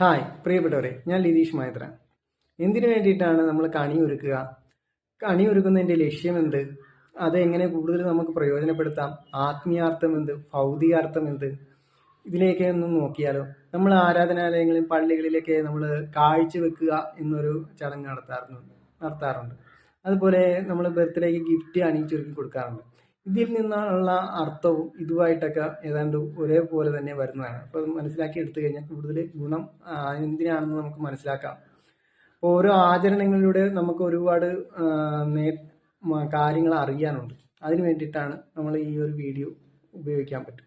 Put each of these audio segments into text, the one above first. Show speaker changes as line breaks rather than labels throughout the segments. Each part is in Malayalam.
ഹായ് പ്രിയപ്പെട്ടവരെ ഞാൻ ലിതീഷ് മൈത്ര എന്തിനു വേണ്ടിയിട്ടാണ് നമ്മൾ കണി ഒരുക്കുക? കണി ഒരുക്കുന്നതിന്റെ ലക്ഷ്യം എന്ത് അത് എങ്ങനെ കൂടുതൽ നമുക്ക് പ്രയോജനപ്പെടുത്താം? ആത്മീയാർത്ഥം എന്ത്? ഭൗതികാർത്ഥം എന്ത്? ഇതിലേക്ക് ഒന്ന് നോക്കിയാലോ. നമ്മൾ ആരാധനാലയങ്ങളിലും പള്ളികളിലൊക്കെ നമ്മൾ കാഴ്ച വെക്കുക എന്നൊരു ചടങ്ങ് നടത്താറുണ്ട് നടത്താറുണ്ട്. അതുപോലെ നമ്മൾ ബർത്ത്ഡേക്ക് ഗിഫ്റ്റ് അണിയിച്ചൊരുക്കി കൊടുക്കാറുണ്ട്. ഇതിൽ നിന്നുള്ള അർത്ഥവും ഇതുമായിട്ടൊക്കെ ഏതാണ്ട് ഒരേപോലെ തന്നെ വരുന്നതാണ്. അപ്പോൾ മനസ്സിലാക്കി എടുത്തു കഴിഞ്ഞാൽ കൂടുതൽ ഗുണം എന്തിനാണെന്ന് നമുക്ക് മനസ്സിലാക്കാം. അപ്പോൾ ഓരോ ആചരണങ്ങളിലൂടെ നമുക്ക് ഒരുപാട് നേ കാര്യങ്ങൾ അറിയാനുണ്ട്. അതിന് വേണ്ടിയിട്ടാണ് നമ്മൾ ഈ ഒരു വീഡിയോ ഉപയോഗിക്കാൻ പറ്റും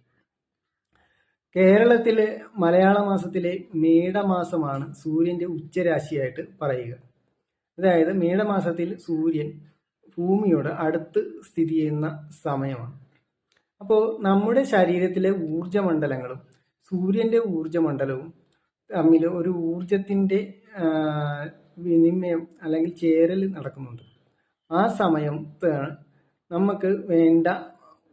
കേരളത്തിലെ മലയാള മാസത്തിലെ മേടമാസമാണ് സൂര്യന്റെ ഉച്ചരാശിയായിട്ട് പറയുക. അതായത് മേടമാസത്തിൽ സൂര്യൻ ഭൂമിയോട് അടുത്ത് സ്ഥിതി ചെയ്യുന്ന സമയമാണ്. അപ്പോൾ നമ്മുടെ ശരീരത്തിലെ ഊർജമണ്ഡലങ്ങളും സൂര്യന്റെ ഊർജമണ്ഡലവും തമ്മിൽ ഒരു ഊർജത്തിന്റെ വിനിമയം അല്ലെങ്കിൽ ചേരൽ നടക്കുന്നുണ്ട്. ആ സമയം നമുക്ക് വേണ്ട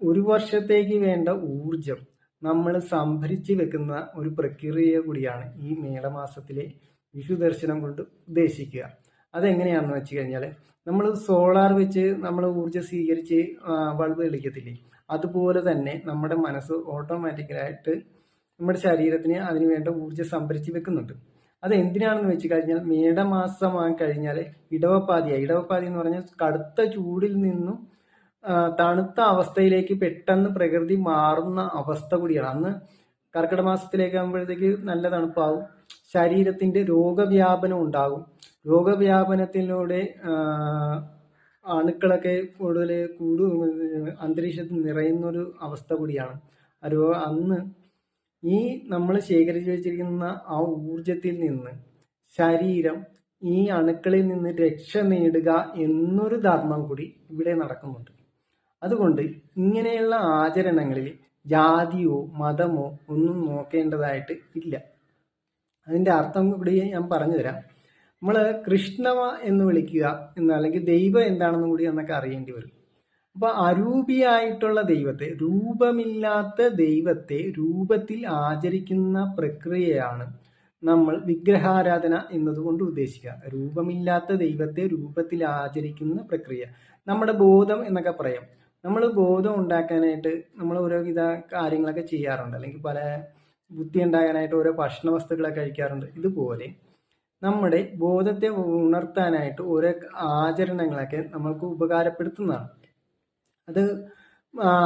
ഒരു വർഷത്തേക്ക് വേണ്ട ഊർജം നമ്മൾ സംഭരിച്ച് വെക്കുന്ന ഒരു പ്രക്രിയ കൂടിയാണ് ഈ മേളമാസത്തിലെ വിഷു ദർശനം കൊണ്ട് ഉദ്ദേശിക്കുക. അതെങ്ങനെയാണെന്ന് വെച്ച് കഴിഞ്ഞാൽ നമ്മൾ സോളാർ വെച്ച് നമ്മൾ ഊർജം സ്വീകരിച്ച് ബൾബ് തെളിക്കത്തില്ലേ? അതുപോലെ തന്നെ നമ്മുടെ മനസ്സ് ഓട്ടോമാറ്റിക്കലായിട്ട് നമ്മുടെ ശരീരത്തിന് അതിന് വേണ്ട ഊർജം സംഭരിച്ച് വെക്കുന്നുണ്ട്. അത് എന്തിനാണെന്ന് വെച്ച് കഴിഞ്ഞാൽ മേടമാസമായി കഴിഞ്ഞാൽ ഇടവപ്പാതിയായി ഇടവപ്പാതി എന്ന് പറഞ്ഞാൽ കടുത്ത ചൂടിൽ നിന്നും തണുത്ത അവസ്ഥയിലേക്ക് പെട്ടെന്ന് പ്രകൃതി മാറുന്ന അവസ്ഥ കൂടിയാണ്. അന്ന് കർക്കിടക മാസത്തിലേക്ക് ആകുമ്പോഴത്തേക്ക് നല്ല തണുപ്പാവും. ശരീരത്തിന്റെ രോഗവ്യാപനം ഉണ്ടാകും. രോഗവ്യാപനത്തിലൂടെ അണുക്കളൊക്കെ കൂടുതൽ കൂടു അന്തരീക്ഷത്തിൽ നിറയുന്നൊരു അവസ്ഥ കൂടിയാണ്. അരോ അന്ന് ഈ നമ്മൾ ശേഖരിച്ചു വെച്ചിരിക്കുന്ന ആ ഊർജത്തിൽ നിന്ന് ശരീരം ഈ അണുക്കളിൽ നിന്ന് രക്ഷ നേടുക എന്നൊരു ധർമ്മം കൂടി ഇവിടെ നടക്കുന്നുണ്ട്. അതുകൊണ്ട് ഇങ്ങനെയുള്ള ആചരണങ്ങളിൽ ജാതിയോ മതമോ ഒന്നും നോക്കേണ്ടതായിട്ട് ഇല്ല. അതിന്റെ അർത്ഥം ഇവിടെ ഞാൻ പറഞ്ഞു തരാം നമ്മൾ കൃഷ്ണവ എന്ന് വിളിക്കുക എന്ന് അല്ലെങ്കിൽ ദൈവം എന്താണെന്നും കൂടി എന്നൊക്കെ അറിയേണ്ടി വരും. അപ്പൊ അരൂപിയായിട്ടുള്ള ദൈവത്തെ രൂപമില്ലാത്ത ദൈവത്തെ രൂപത്തിൽ ആചരിക്കുന്ന പ്രക്രിയയാണ് നമ്മൾ വിഗ്രഹാരാധന എന്നതുകൊണ്ട് ഉദ്ദേശിക്കുക. രൂപമില്ലാത്ത ദൈവത്തെ രൂപത്തിൽ ആചരിക്കുന്ന പ്രക്രിയ. നമ്മുടെ ബോധം എന്നൊക്കെ പറയാം. നമ്മൾ ബോധം ഉണ്ടാക്കാനായിട്ട് നമ്മൾ ഓരോ ഓരോവിധ കാര്യങ്ങളൊക്കെ ചെയ്യാറുണ്ട്. അല്ലെങ്കിൽ പല ബുദ്ധി ഉണ്ടാകാനായിട്ട് ഓരോ ഭക്ഷണ വസ്തുക്കളൊക്കെ കഴിക്കാറുണ്ട്. ഇതുപോലെ നമ്മുടെ ബോധത്തെ ഉണർത്താനായിട്ട് ഓരോ ആചരണങ്ങളൊക്കെ നമ്മൾക്ക് ഉപകാരപ്പെടുത്തുന്നതാണ്. അത്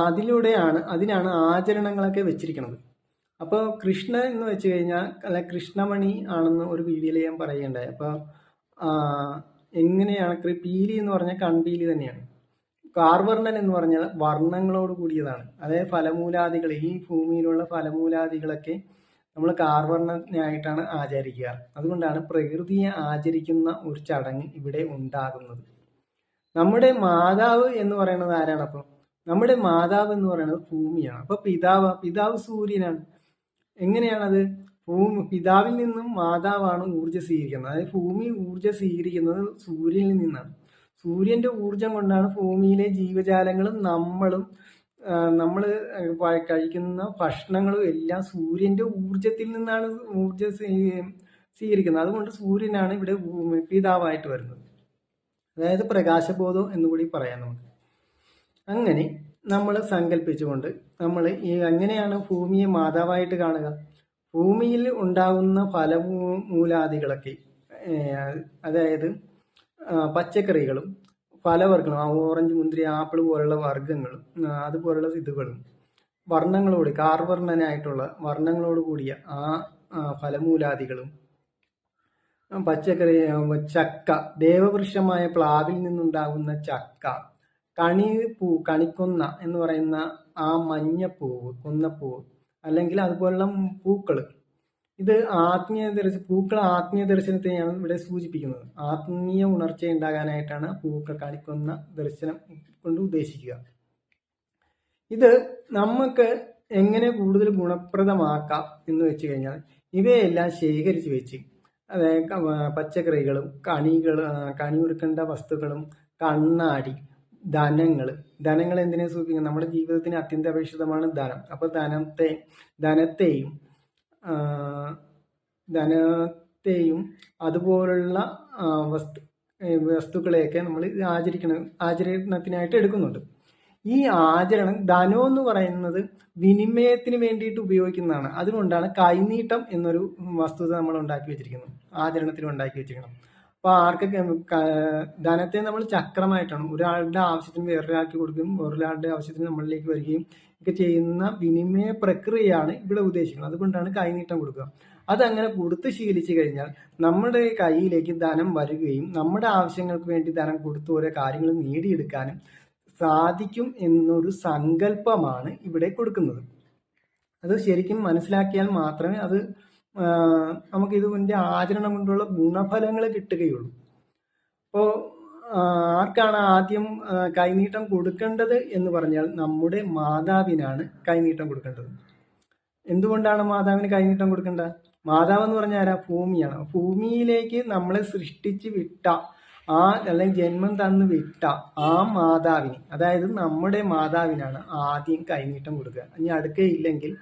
അതിലൂടെയാണ് അതിനാണ് ആചരണങ്ങളൊക്കെ വെച്ചിരിക്കുന്നത്. അപ്പോൾ കൃഷ്ണ എന്ന് വെച്ച് കഴിഞ്ഞാൽ അല്ല കൃഷ്ണമണി ആണെന്ന് ഒരു വീഡിയോയിൽ ഞാൻ പറയുകയുണ്ടായി. അപ്പോൾ എങ്ങനെയാണ് പീലി എന്ന് പറഞ്ഞാൽ കൺപീലി തന്നെയാണ്. കാർവർണൻ എന്ന് പറഞ്ഞാൽ വർണങ്ങളോട് കൂടിയതാണ്. അതായത് ഫലമൂലാദികൾ ഈ ഭൂമിയിലുള്ള ഫലമൂലാദികളൊക്കെ നമ്മൾ കാർവർണനായിട്ടാണ് ആചരിക്കുക. അതുകൊണ്ടാണ് പ്രകൃതിയെ ആചരിക്കുന്ന ഒരു ചടങ്ങ് ഇവിടെ ഉണ്ടാകുന്നത്. നമ്മുടെ മാതാവ് എന്ന് പറയുന്നത് ആരാണ് അപ്പം? നമ്മുടെ മാതാവ് എന്ന് പറയുന്നത് ഭൂമിയാണ്. അപ്പൊ പിതാവ് പിതാവ് സൂര്യനാണ്. എങ്ങനെയാണത്? ഭൂമി പിതാവിൽ നിന്നും മാതാവാണ് ഊർജം സ്വീകരിക്കുന്നത്. അതായത് ഭൂമി ഊർജം സ്വീകരിക്കുന്നത് സൂര്യനിൽ നിന്നാണ്. സൂര്യന്റെ ഊർജം കൊണ്ടാണ് ഭൂമിയിലെ ജീവജാലങ്ങളും നമ്മളും നമ്മൾ കഴിക്കുന്ന ഭക്ഷണങ്ങളും എല്ലാം സൂര്യന്റെ ഊർജത്തിൽ നിന്നാണ് ഊർജ സ്വീ- സ്വീകരിക്കുന്നത്. അതുകൊണ്ട് സൂര്യനാണ് ഇവിടെ പിതാവായിട്ട് വരുന്നത്. അതായത് പ്രകാശബോധം എന്ന് കൂടി പറയാം നമുക്ക്. അങ്ങനെ നമ്മൾ സങ്കല്പിച്ചുകൊണ്ട് നമ്മൾ ഈ എങ്ങനെയാണ് ഭൂമിയെ മാതാവായിട്ട് കാണുക? ഭൂമിയിൽ ഉണ്ടാകുന്ന ഫലമൂലാദികളൊക്കെ മൂലാദികളൊക്കെ അതായത് പച്ചക്കറികളും ഫലവർഗങ്ങളും ആ ഓറഞ്ച് മുന്തിരി ആപ്പിൾ പോലുള്ള വർഗങ്ങളും അതുപോലുള്ള ഇതുകളും വർണങ്ങളോട് കാർവർണനായിട്ടുള്ള വർണങ്ങളോട് കൂടിയ ആ, ഫലമൂലാദികളും പച്ചക്കറി ചക്ക ദേവവൃക്ഷമായ പ്ലാവിൽ നിന്നുണ്ടാകുന്ന ചക്ക കണി പൂ കണിക്കൊന്ന എന്ന് പറയുന്ന ആ മഞ്ഞപ്പൂവ് കൊന്നപ്പൂവ് അല്ലെങ്കിൽ അതുപോലുള്ള പൂക്കൾ ഇത് ആത്മീയ ദർശനം പൂക്കൾ ആത്മീയ ദർശനത്തെയാണ് ഇവിടെ സൂചിപ്പിക്കുന്നത്. ആത്മീയ ഉണർച്ച ഉണ്ടാകാനായിട്ടാണ് പൂക്കൾ കാണിക്കുന്ന ദർശനം കൊണ്ട് ഉദ്ദേശിക്കുക. ഇത് നമുക്ക് എങ്ങനെ കൂടുതൽ ഗുണപ്രദമാക്കാം എന്ന് വെച്ച് കഴിഞ്ഞാൽ ഇവയെല്ലാം ശേഖരിച്ച് വെച്ച് അതായത് പച്ചക്കറികളും കണികൾ കണി ഒരുക്കേണ്ട വസ്തുക്കളും കണ്ണാടി ധനങ്ങൾ. ധനങ്ങൾ എന്തിനെ സൂചിപ്പിക്കുന്നത് നമ്മുടെ ജീവിതത്തിന് അത്യന്താപേക്ഷിതമാണ് ധനം. അപ്പോൾ ധനത്തെ ധനത്തെയും ധനത്തെയും അതുപോലുള്ള വസ്തു വസ്തുക്കളെയൊക്കെ നമ്മൾ ആചരിക്കണ ആചരണത്തിനായിട്ട് എടുക്കുന്നുണ്ട്. ഈ ആചരണം ധനം എന്ന് പറയുന്നത് വിനിമയത്തിന് വേണ്ടിയിട്ട് ഉപയോഗിക്കുന്നതാണ്. അതുകൊണ്ടാണ് കൈനീട്ടം എന്നൊരു വസ്തുത നമ്മൾ ഉണ്ടാക്കി വെച്ചിരിക്കുന്നത്. ആചരണത്തിന് ഉണ്ടാക്കി വെച്ചിരിക്കണം അപ്പോൾ ആർക്കൊക്കെ ധനത്തെ നമ്മൾ ചക്രമായിട്ടാണ് ഒരാളുടെ ആവശ്യത്തിന് വേറൊരാൾക്ക് കൊടുക്കുകയും വേറൊരാളുടെ ആവശ്യത്തിന് നമ്മളിലേക്ക് വരികയും ഒക്കെ ചെയ്യുന്ന വിനിമയ പ്രക്രിയയാണ് ഇവിടെ ഉദ്ദേശിക്കുന്നത്. അതുകൊണ്ടാണ് കൈനീട്ടം കൊടുക്കുക. അതങ്ങനെ കൊടുത്ത് ശീലിച്ചു കഴിഞ്ഞാൽ നമ്മുടെ കയ്യിലേക്ക് ധനം വരികയും നമ്മുടെ ആവശ്യങ്ങൾക്ക് വേണ്ടി ധനം കൊടുത്ത് ഓരോ കാര്യങ്ങൾ നേടിയെടുക്കാനും സാധിക്കും എന്നൊരു സങ്കല്പമാണ് ഇവിടെ കൊടുക്കുന്നത്. അത് ശരിക്കും മനസ്സിലാക്കിയാൽ മാത്രമേ അത് നമുക്ക് ഇതിന്റെ ആചരണം കൊണ്ടുള്ള ഗുണഫലങ്ങൾ കിട്ടുകയുള്ളൂ. അപ്പോൾ ആർക്കാണ് ആദ്യം കൈനീട്ടം കൊടുക്കേണ്ടത് എന്ന് പറഞ്ഞാൽ നമ്മുടെ മാതാവിനാണ് കൈനീട്ടം കൊടുക്കേണ്ടത്. എന്തുകൊണ്ടാണ് മാതാവിന് കൈനീട്ടം കൊടുക്കേണ്ടത് മാതാവ് എന്ന് പറഞ്ഞാൽ ആരാ? ഭൂമിയാണ്. ഭൂമിയിലേക്ക് നമ്മളെ സൃഷ്ടിച്ച് വിട്ട ആ അല്ലെങ്കിൽ ജന്മം തന്ന് വിട്ട ആ മാതാവിന് അതായത് നമ്മുടെ മാതാവിനാണ് ആദ്യം കൈനീട്ടം കൊടുക്കുക. ഇനി അടുക്കയില്ലെങ്കിൽ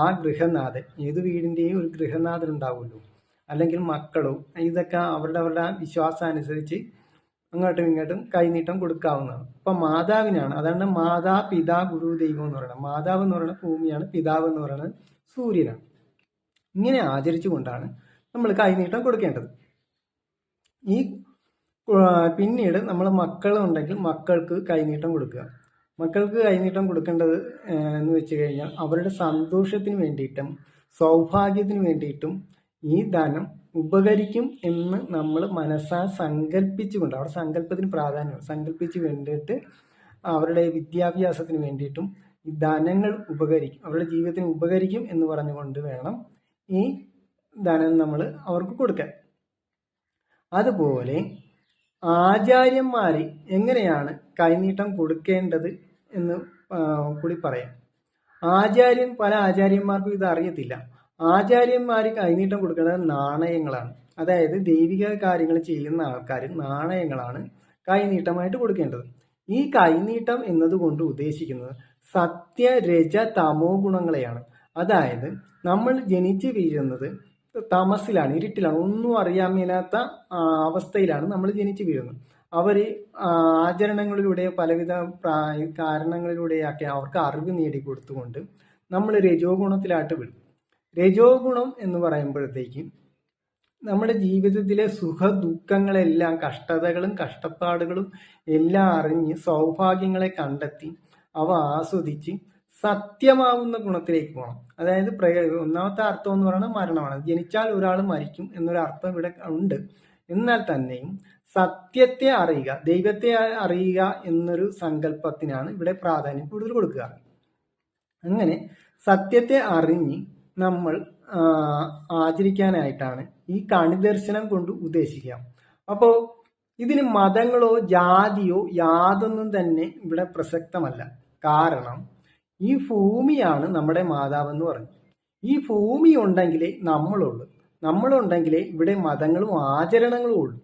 ആ ഗൃഹനാഥൻ ഏത് വീടിന്റെയും ഒരു ഗൃഹനാഥൻ ഉണ്ടാവുമല്ലോ. അല്ലെങ്കിൽ മക്കളോ ഇതൊക്കെ അവരുടെ അവരുടെ വിശ്വാസം അനുസരിച്ച് അങ്ങോട്ടും ഇങ്ങോട്ടും കൈനീട്ടം കൊടുക്കാവുന്നതാണ്. അപ്പം മാതാവിനാണ്. അതാണ് മാതാ പിതാ ഗുരു ദൈവം എന്ന് പറയുന്നത്. മാതാവ് എന്ന് പറയുന്നത് ഭൂമിയാണ് പിതാവ് എന്ന് പറയുന്നത് സൂര്യനാണ്. ഇങ്ങനെ ആചരിച്ചുകൊണ്ടാണ് നമ്മൾ കൈനീട്ടം കൊടുക്കേണ്ടത്. ഈ പിന്നീട് നമ്മൾ മക്കളുണ്ടെങ്കിൽ മക്കൾക്ക് കൈനീട്ടം കൊടുക്കുക. മക്കൾക്ക് കൈനീട്ടം കൊടുക്കേണ്ടത് എന്ന് വെച്ച് കഴിഞ്ഞാൽ അവരുടെ സന്തോഷത്തിന് വേണ്ടിയിട്ടും സൗഭാഗ്യത്തിന് വേണ്ടിയിട്ടും ഈ ധനം ഉപകരിക്കും എന്ന് നമ്മൾ മനസ്സാ സങ്കല്പിച്ചുകൊണ്ട് അവരുടെ സങ്കല്പത്തിന് പ്രാധാന്യം സങ്കല്പിച്ച് വേണ്ടിയിട്ട് അവരുടെ വിദ്യാഭ്യാസത്തിന് വേണ്ടിയിട്ടും ധനങ്ങൾ ഉപകരിക്കും. അവരുടെ ജീവിതത്തിന് ഉപകരിക്കും എന്ന് പറഞ്ഞുകൊണ്ട് വേണം ഈ ധനം നമ്മൾ അവർക്ക് കൊടുക്കാൻ. അതുപോലെ ആചാര്യന്മാർ എങ്ങനെയാണ് കൈനീട്ടം കൊടുക്കേണ്ടത് എന്ന് കൂടി പറയാം. ആചാര്യൻ പല ആചാര്യന്മാർക്കും ഇത് അറിയത്തില്ല. ആചാര്യന്മാർ കൈനീട്ടം കൊടുക്കുന്നത് നാണയങ്ങളാണ്. അതായത് ദൈവിക കാര്യങ്ങൾ ചെയ്യുന്ന ആൾക്കാർ നാണയങ്ങളാണ് കൈനീട്ടമായിട്ട് കൊടുക്കേണ്ടത്. ഈ കൈനീട്ടം എന്നതുകൊണ്ട് ഉദ്ദേശിക്കുന്നത് സത്യ രജ തമോ ഗുണങ്ങളെയാണ്. അതായത് നമ്മൾ ജനിച്ചു വീഴുന്നത് തമസിലാണ് ഇരുട്ടിലാണ് ഒന്നും അറിയാൻ മേലാത്ത അവസ്ഥയിലാണ് നമ്മൾ ജനിച്ചു വീഴുന്നത്. അവർ ആചരണങ്ങളിലൂടെ പലവിധ കാരണങ്ങളിലൂടെയൊക്കെ അവർക്ക് അറിവ് നേടിക്കൊടുത്തുകൊണ്ട് നമ്മൾ രജോ ഗുണത്തിലായിട്ട് വിടും. രജോ ഗുണം എന്ന് പറയുമ്പോഴത്തേക്കും നമ്മുടെ ജീവിതത്തിലെ സുഖ ദുഃഖങ്ങളെല്ലാം കഷ്ടതകളും കഷ്ടപ്പാടുകളും എല്ലാം അറിഞ്ഞ് സൗഭാഗ്യങ്ങളെ കണ്ടെത്തി അവ ആസ്വദിച്ച് സത്യമാവുന്ന ഗുണത്തിലേക്ക് പോകണം. അതായത് പ്രയ ഒന്നാമത്തെ അർത്ഥം എന്ന് പറയുന്നത് മരണമാണ്. ജനിച്ചാൽ ഒരാൾ മരിക്കും എന്നൊരു അർത്ഥം ഇവിടെ ഉണ്ട്. എന്നാൽ തന്നെയും സത്യത്തെ അറിയുക ദൈവത്തെ അറിയുക എന്നൊരു സങ്കല്പത്തിനാണ് ഇവിടെ പ്രാധാന്യം കൂടുതൽ കൊടുക്കുക. അങ്ങനെ സത്യത്തെ അറിഞ്ഞ് നമ്മൾ ആചരിക്കാനായിട്ടാണ് ഈ കണിദർശനം കൊണ്ട് ഉദ്ദേശിക്കുക. അപ്പോൾ ഇതിന് മതങ്ങളോ ജാതിയോ യാതൊന്നും തന്നെ ഇവിടെ പ്രസക്തമല്ല. കാരണം ഈ ഭൂമിയാണ് നമ്മുടെ മാതാവെന്ന് പറഞ്ഞു. ഈ ഭൂമി ഉണ്ടെങ്കിലേ നമ്മളുള്ളൂ. നമ്മളുണ്ടെങ്കിലേ ഇവിടെ മതങ്ങളും ആചരണങ്ങളും ഉള്ളൂ.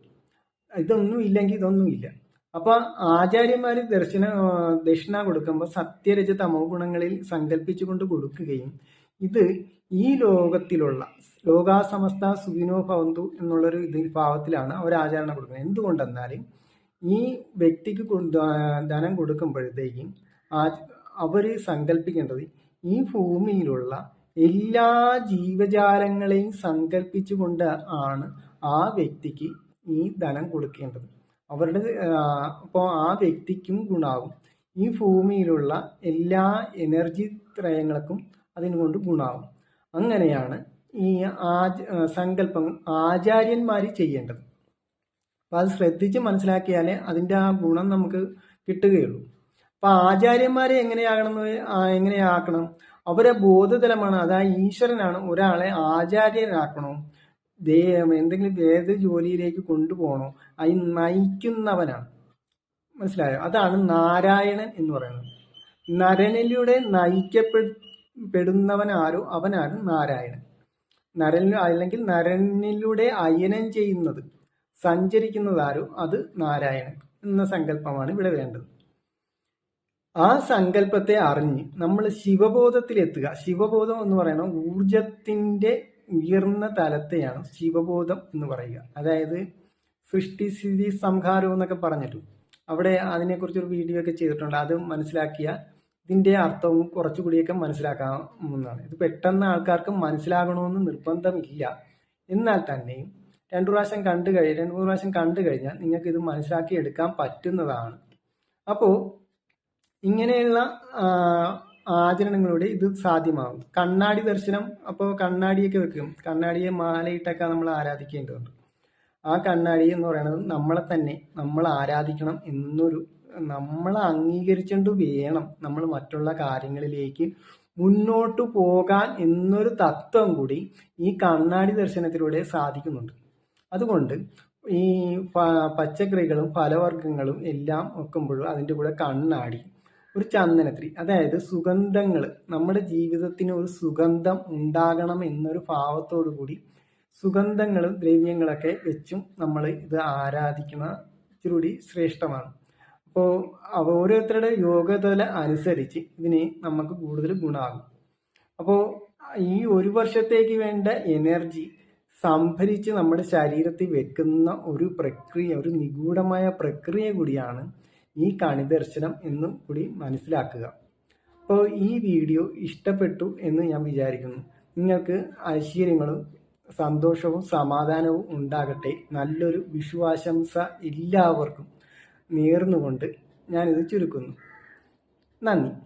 ഇതൊന്നും ഇല്ലെങ്കിൽ ഇതൊന്നും ഇല്ല. അപ്പൊ ആചാര്യന്മാർ ദർശന ദക്ഷിണ കൊടുക്കുമ്പോൾ സത്യരജ തമോ ഗുണങ്ങളിൽ സങ്കല്പിച്ചുകൊണ്ട് കൊടുക്കുകയും ഇത് ഈ ലോകത്തിലുള്ള ലോകാസമസ്ത സുഖിനോ ഭവന്തു എന്നുള്ളൊരു ഇത് ഭാവത്തിലാണ് അവർ ആചരണം കൊടുക്കുന്നത്. എന്തുകൊണ്ടെന്നാൽ ഈ വ്യക്തിക്ക് ധനം കൊടുക്കുമ്പോഴത്തേക്കും അവർ സങ്കല്പിക്കേണ്ടത് ഈ ഭൂമിയിലുള്ള എല്ലാ ജീവജാലങ്ങളെയും സങ്കല്പിച്ചുകൊണ്ട് ആണ് ആ വ്യക്തിക്ക് ഈ ധനം കൊടുക്കേണ്ടത്. അവരുടെ അപ്പോൾ ആ വ്യക്തിക്കും ഗുണാവും. ഈ ഭൂമിയിലുള്ള എല്ലാ എനർജി ത്രയങ്ങൾക്കും അതിനുകൊണ്ട് ഗുണാവും. അങ്ങനെയാണ് ഈ ആച സങ്കല്പം ആചാര്യന്മാർ ചെയ്യേണ്ടത്. അപ്പം അത് ശ്രദ്ധിച്ച് മനസ്സിലാക്കിയാലേ അതിന്റെ ആ ഗുണം നമുക്ക് കിട്ടുകയുള്ളൂ. അപ്പം ആചാര്യന്മാരെ എങ്ങനെയാകണം എങ്ങനെയാക്കണം? അവരെ ബോധതലമാണ് അതായത് ഈശ്വരനാണ് ഒരാളെ ആചാര്യനാക്കണോ ദേ എന്തെങ്കിലും ഏത് ജോലിയിലേക്ക് കൊണ്ടുപോകണോ? അത് നയിക്കുന്നവനാണ്. മനസ്സിലായോ? അതാണ് നാരായണൻ എന്ന് പറയുന്നത്. നരനിലൂടെ നയിക്കപ്പെടുന്നവനാരോ അവനാണ് നാരായണൻ. നരൻ അല്ലെങ്കിൽ നരനിലൂടെ അയനം ചെയ്യുന്നത് സഞ്ചരിക്കുന്നതാരോ അത് നാരായണൻ എന്ന സങ്കല്പമാണ് ഇവിടെ വേണ്ടത്. ആ സങ്കല്പത്തെ അറിഞ്ഞ് നമ്മൾ ശിവബോധത്തിലെത്തുക. ശിവബോധം എന്ന് പറയുന്നത് ഊർജത്തിന്റെ ഉയർന്ന തലത്തെയാണ് ശിവബോധം എന്ന് പറയുക. അതായത് സൃഷ്ടിസ്ഥിതി സംഹാരം എന്നൊക്കെ പറഞ്ഞിട്ടു. അവിടെ അതിനെക്കുറിച്ചൊരു വീഡിയോ ഒക്കെ ചെയ്തിട്ടുണ്ട്. അത് മനസ്സിലാക്കിയ ഇതിന്റെ അർത്ഥവും കുറച്ചുകൂടിയൊക്കെ മനസ്സിലാക്കാവുന്നതാണ്. ഇത് പെട്ടെന്ന് ആൾക്കാർക്ക് മനസ്സിലാകണമെന്ന് നിർബന്ധമില്ല. എന്നാൽ തന്നെയും രണ്ടു പ്രാവശ്യം കണ്ടു കഴി രണ്ട് മൂന്ന് പ്രാവശ്യം കണ്ടു കഴിഞ്ഞാൽ നിങ്ങൾക്ക് ഇത് മനസ്സിലാക്കി എടുക്കാൻ പറ്റുന്നതാണ്. അപ്പോൾ ഇങ്ങനെയുള്ള ആ, ആചരണങ്ങളിലൂടെ ഇത് സാധ്യമാകും. കണ്ണാടി ദർശനം അപ്പോൾ കണ്ണാടിയൊക്കെ വെക്കും. കണ്ണാടിയെ മാലയിട്ടൊക്കെ നമ്മൾ ആരാധിക്കേണ്ടതുണ്ട്. ആ കണ്ണാടി എന്ന് പറയുന്നത് നമ്മളെ തന്നെ നമ്മൾ ആരാധിക്കണം എന്നൊരു നമ്മളെ അംഗീകരിച്ചുകൊണ്ട് വേണം നമ്മൾ മറ്റുള്ള കാര്യങ്ങളിലേക്ക് മുന്നോട്ട് പോകാൻ എന്നൊരു തത്വം കൂടി ഈ കണ്ണാടി ദർശനത്തിലൂടെ സാധിക്കുന്നുണ്ട്. അതുകൊണ്ട് ഈ പച്ചക്കറികളും ഫലവർഗങ്ങളും എല്ലാം വെക്കുമ്പോഴും അതിന്റെ കൂടെ കണ്ണാടി ഒരു ചന്ദനത്തിരി അതായത് സുഗന്ധങ്ങൾ നമ്മുടെ ജീവിതത്തിന് ഒരു സുഗന്ധം ഉണ്ടാകണം എന്നൊരു ഭാവത്തോടു കൂടി സുഗന്ധങ്ങളും ദ്രവ്യങ്ങളൊക്കെ വെച്ചും നമ്മൾ ഇത് ആരാധിക്കുന്ന ഇച്ചിരി ശ്രേഷ്ഠമാണ്. അപ്പോൾ ഓരോരുത്തരുടെ യോഗ്യതല അനുസരിച്ച് ഇതിന് നമുക്ക് കൂടുതൽ ഗുണമാകും അപ്പോൾ ഈ ഒരു വർഷത്തേക്ക് വേണ്ട എനർജി സംഭരിച്ച് നമ്മുടെ ശരീരത്തിൽ വെക്കുന്ന ഒരു പ്രക്രിയ ഒരു നിഗൂഢമായ പ്രക്രിയ കൂടിയാണ് ഈ കണിദർശനം എന്നും കൂടി മനസ്സിലാക്കുക. അപ്പോൾ ഈ വീഡിയോ ഇഷ്ടപ്പെട്ടു എന്ന് ഞാൻ വിചാരിക്കുന്നു. നിങ്ങൾക്ക് ഐശ്വര്യങ്ങളും സന്തോഷവും സമാധാനവും ഉണ്ടാകട്ടെ. നല്ലൊരു വിഷുവാശംസ എല്ലാവർക്കും. നേർന്നുകൊണ്ട് ഞാനിത് ചുരുക്കുന്നു. നന്ദി.